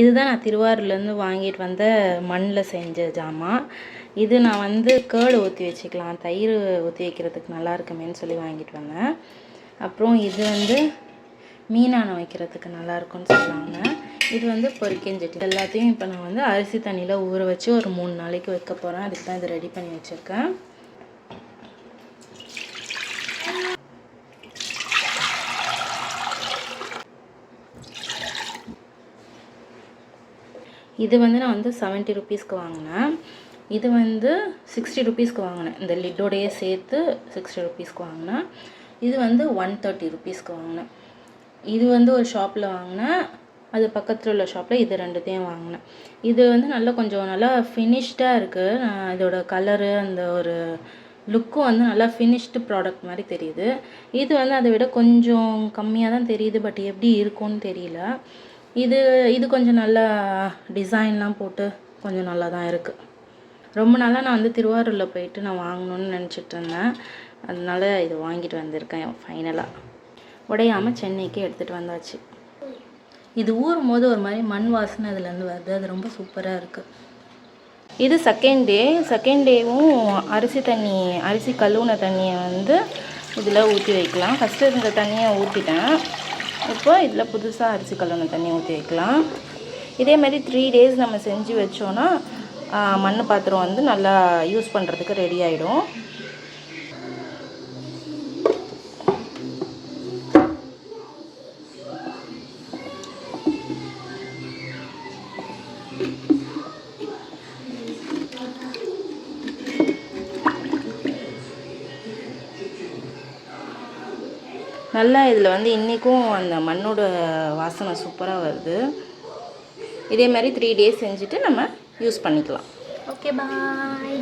இதுதான் நான் திருவாரூர்லேருந்து வாங்கிட்டு வந்த மண்ணில் செஞ்ச ஜாமான் இது நான் வந்து கேர்டு ஊற்றி வச்சுக்கலாம் தயிர் ஊற்றி வைக்கிறதுக்கு நல்லா இருக்குமேன்னு சொல்லி வாங்கிட்டு வந்தேன். அப்புறம் இது வந்து மீனான வைக்கிறதுக்கு நல்லா இருக்கும்னு சொல்லுவாங்க இது வந்து பொரிக்கஞ்சட்டி எல்லாத்தையும் இப்போ நான் வந்து அரிசி தண்ணியில் ஊற வச்சு ஒரு மூணு நாளைக்கு வைக்க போகிறேன் அதுக்கு தான் இதை ரெடி பண்ணி வச்சுருக்கேன். இது வந்து நான் வந்து செவன்ட்டி ருபீஸ்க்கு வாங்கினேன். இது வந்து சிக்ஸ்டி ருபீஸ்க்கு வாங்கினேன். இந்த லிட்டோடையே சேர்த்து சிக்ஸ்டி ருபீஸ்க்கு வாங்கினேன். இது வந்து ஒன் தேர்ட்டி ருபீஸ்க்கு வாங்கினேன். இது வந்து ஒரு ஷாப்பில் வாங்கினேன். அது பக்கத்தில் உள்ள ஷாப்பில் இது ரெண்டுத்தையும் வாங்கினேன். இது வந்து நல்லா கொஞ்சம் நல்லா ஃபினிஷ்டாக இருக்குது நான் இதோட கலரு அந்த ஒரு லுக்கும் வந்து நல்லா ஃபினிஷ்டு ப்ராடக்ட் மாதிரி தெரியுது. இது வந்து அதை விட கொஞ்சம் கம்மியாக தான் தெரியுது பட் எப்படி இருக்கும்னு தெரியல. இது இது கொஞ்சம் நல்லா டிசைன்லாம் போட்டு கொஞ்சம் நல்லா தான் இருக்குது ரொம்ப நாளாக நான் வந்து திருவாரூரில் போயிட்டு நான் வாங்கணும்னு நினச்சிட்டு இருந்தேன். அதனால இது வாங்கிட்டு வந்திருக்கேன் ஃபைனலாக உடையாமல் சென்னைக்கு எடுத்துகிட்டு வந்தாச்சு. இது ஊறும் போது ஒரு மாதிரி மண் வாசனை அதுலேருந்து வருது. அது ரொம்ப சூப்பராக இருக்குது இது செகண்ட் டே செகண்ட் டேவும் அரிசி தண்ணி அரிசி கழுவுன தண்ணியை வந்து இதில் ஊற்றி வைக்கலாம். ஃபஸ்ட்டு இந்த தண்ணியை ஊற்றிட்டேன் இப்போ இதில் புதுசாக அரிசி கழுவுன தண்ணி ஊற்றி வைக்கலாம். இதே மாதிரி த்ரீ டேஸ் நம்ம செஞ்சு வச்சோன்னா மண் பாத்திரம் வந்து நல்லா யூஸ் பண்ணுறதுக்கு ரெடி ஆகிடும் நல்லா இதில் வந்து இன்றைக்கும் அந்த மண்ணோட வாசனை சூப்பராக வருது. இதே மாதிரி த்ரீ டேஸ் செஞ்சுட்டு நம்ம யூஸ் பண்ணிக்கலாம். Okay bye